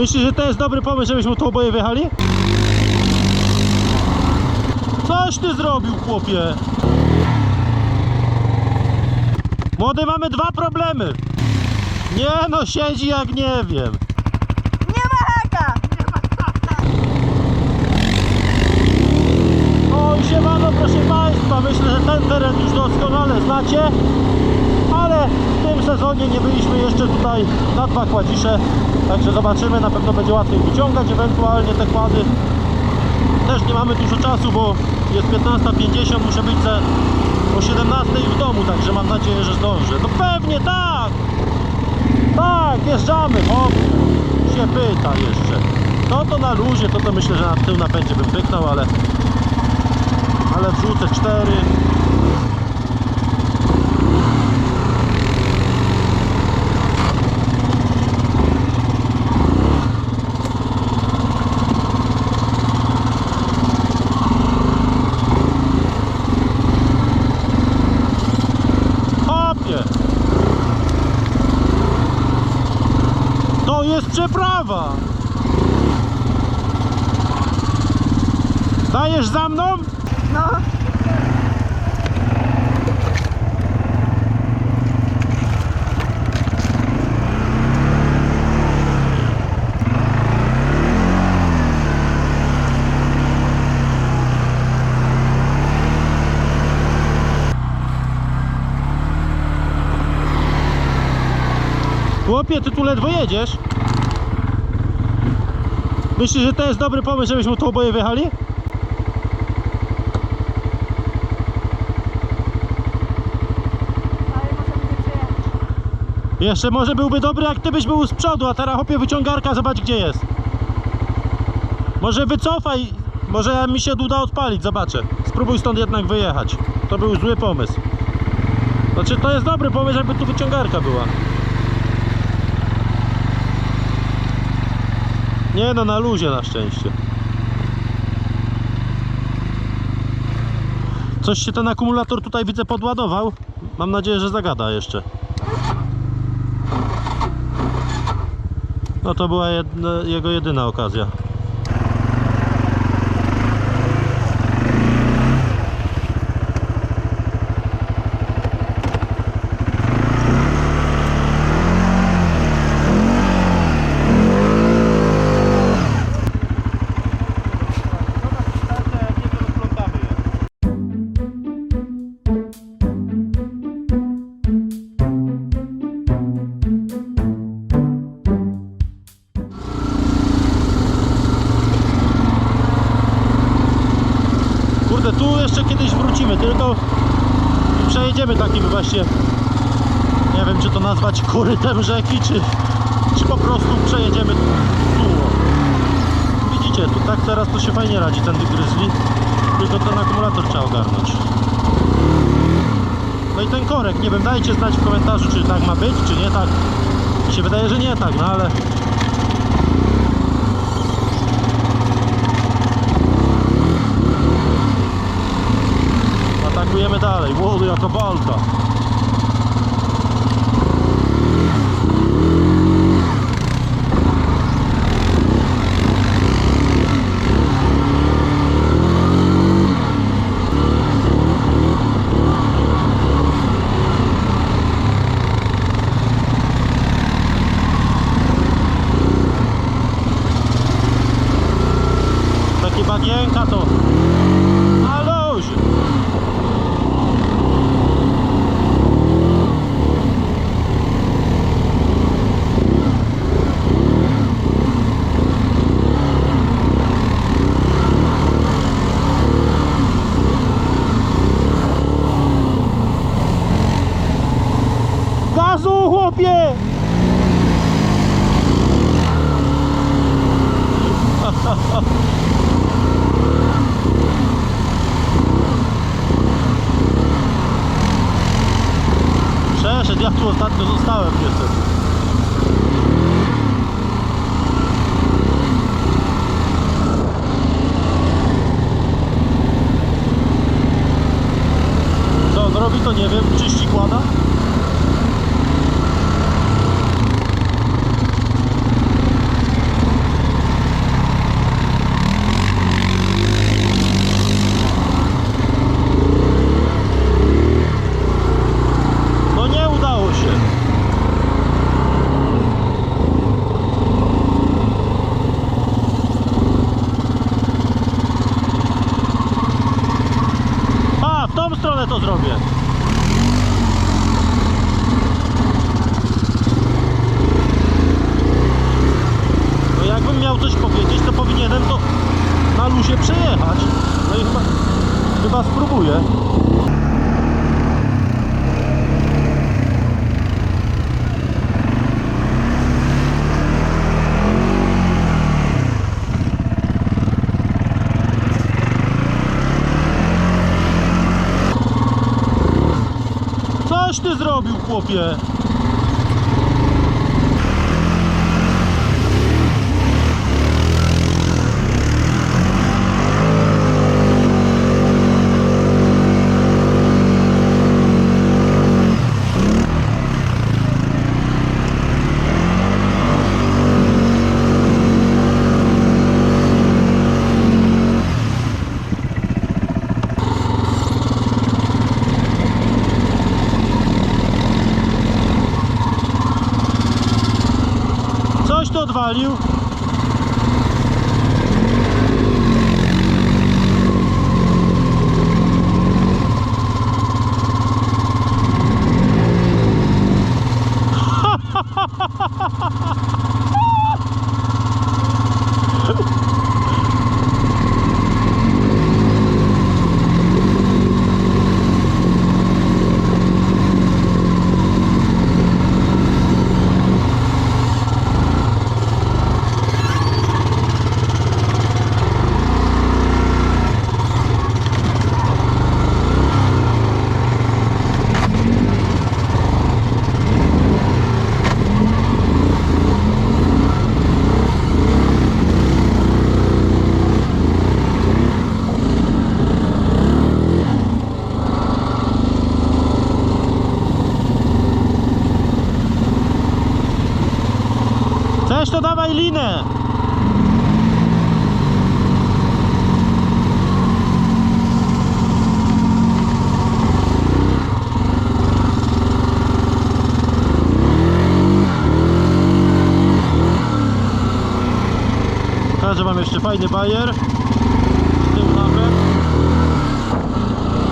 Myślisz, że to jest dobry pomysł, żebyśmy tu oboje wjechali? Coś ty zrobił, chłopie? Młody, mamy dwa problemy. Nie no, siedzi jak nie wiem. Nie ma haka! Oj, siemano, proszę Państwa, myślę, że ten teren już doskonale znacie, w tym sezonie nie byliśmy jeszcze tutaj na dwa kładzisze, także zobaczymy, na pewno będzie łatwiej wyciągać ewentualnie te kłady. Też nie mamy dużo czasu, bo jest 15.50, muszę być ze, o 17 w domu, także mam nadzieję, że zdążę. No pewnie tak! Tak, jeżdżamy, hop! Się pyta jeszcze. To to na luzie, to to myślę, że na tył napędzie bym wyknął, ale ale wrzucę 4 przeprawa! Dajesz za mną? No, Chłopie, ty tu ledwo jedziesz. Myślisz, że to jest dobry pomysł, żebyśmy tu oboje wjechali? ale możemy nie przejechać. Jeszcze może byłby dobry, jak ty byś był z przodu, a teraz chłopie wyciągarka, zobacz gdzie jest. Może wycofaj, może mi się uda odpalić, zobaczę. Spróbuj stąd jednak wyjechać. To był zły pomysł. Znaczy to jest dobry pomysł, jakby tu wyciągarka była. Nie no, na luzie na szczęście. Coś się ten akumulator tutaj widzę podładował. Mam nadzieję, że zagada jeszcze. No to była jedna, jego jedyna okazja. Nazwać korytem rzeki, czy, czy po prostu przejedziemy tu. Widzicie, tu tak teraz to się fajnie radzi ten Grizzly, tylko ten akumulator trzeba ogarnąć. No i ten korek, nie wiem, dajcie znać w komentarzu, czy tak ma być, czy nie tak. Mi się wydaje, że nie tak, no ale Atakujemy dalej. Łodu jako balka. Takie bagienka to. Na luzie. Gazu, chłopie! Przeszedł, ja tu ostatnio zostałem niestety. Co on robi to nie wiem, czyści kłada? po drobie. Coś ty zrobił, chłopie? Coś to odwalił. Chcesz to dawaj linę. Także mam jeszcze fajny bajer. Z tym nawet.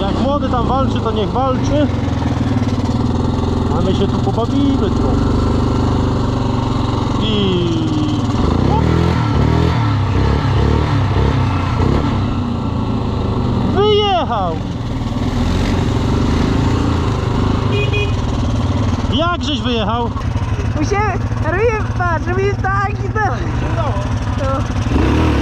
Jak młody tam walczy, to niech walczy. A my się tu pobawimy trochę. I... Wyjechał! Jak żeś wyjechał? Musimy, robimy, patrz, robimy tak i tak. O,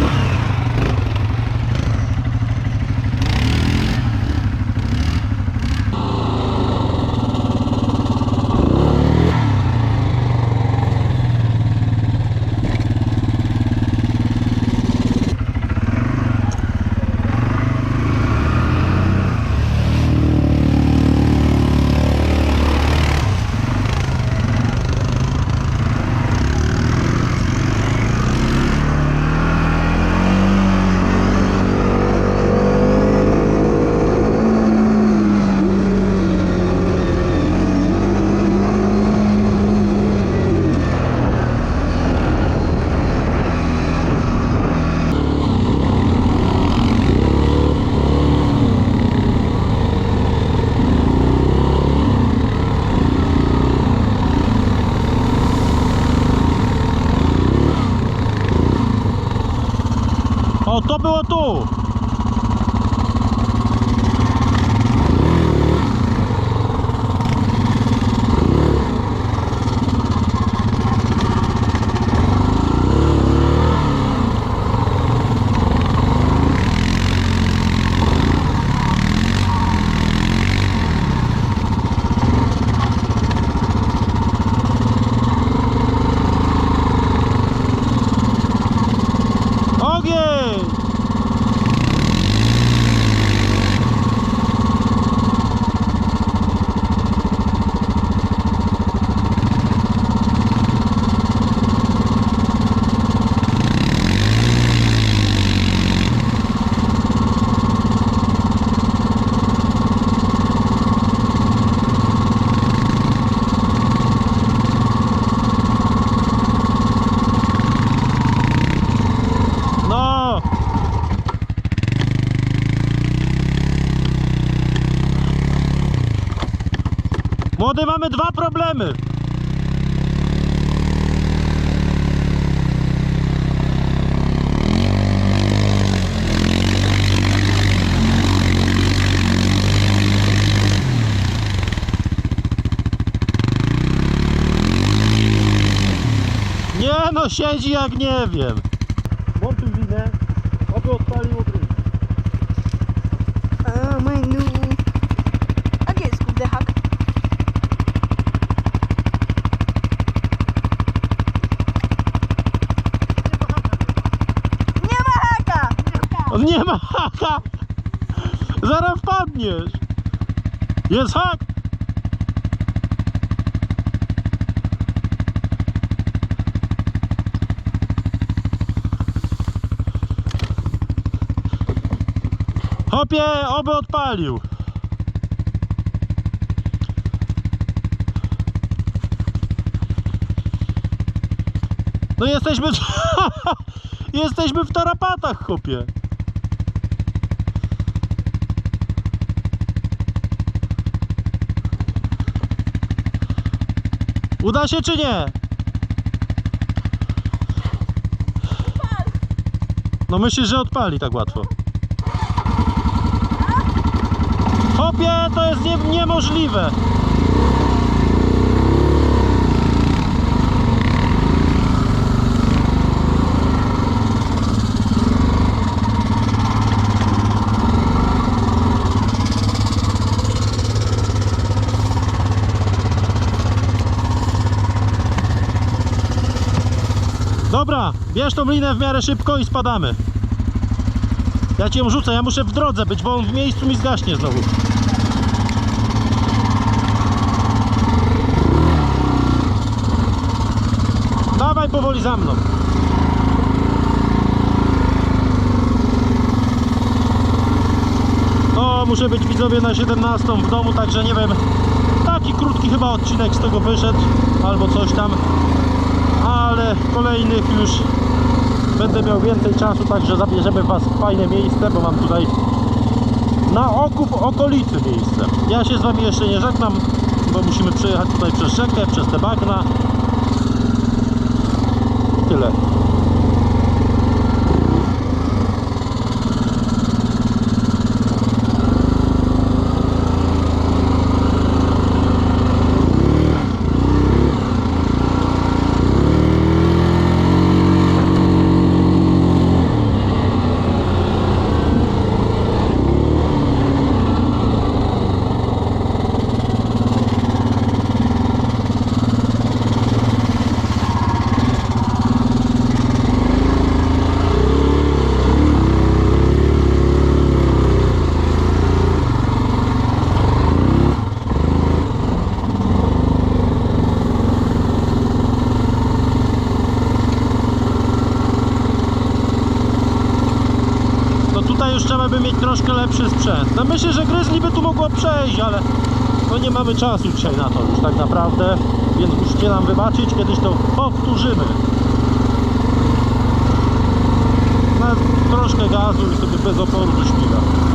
to Wody mamy dwa problemy. Nie no, siedzi jak nie wiem. On nie ma haka! Zaraz wpadniesz! Jest hak! Hopie, oby odpalił! No jesteśmy... jesteśmy w tarapatach, chłopie! Uda się czy nie? No myślisz, że odpali tak łatwo. Hopie, to jest nie, niemożliwe. Bierz tą linę w miarę szybko i spadamy. Ja cię rzucę, ja muszę w drodze być, bo on w miejscu mi zgaśnie znowu. Dawaj powoli za mną. No, muszę być widzowie na 17 w domu, także nie wiem. Taki krótki chyba odcinek z tego wyszedł, albo coś tam ale kolejnych już będę miał więcej czasu, także zabierzemy Was w fajne miejsce, bo mam tutaj na okup okolicy miejsce. Ja się z Wami jeszcze nie żegnam, bo musimy przejechać tutaj przez rzekę, przez te bagna. Tyle. No tutaj już trzeba by mieć troszkę lepszy sprzęt. No myślę, że Grizzly by tu mogło przejść, ale no nie mamy czasu dzisiaj na to już tak naprawdę, więc musicie nam wybaczyć, kiedyś to powtórzymy. Na troszkę gazu i sobie bez oporu do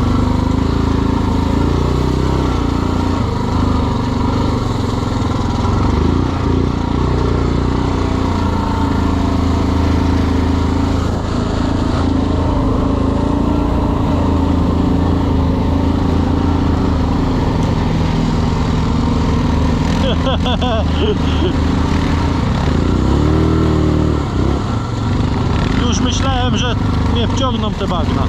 Już myślałem, że mnie wciągną te bagna.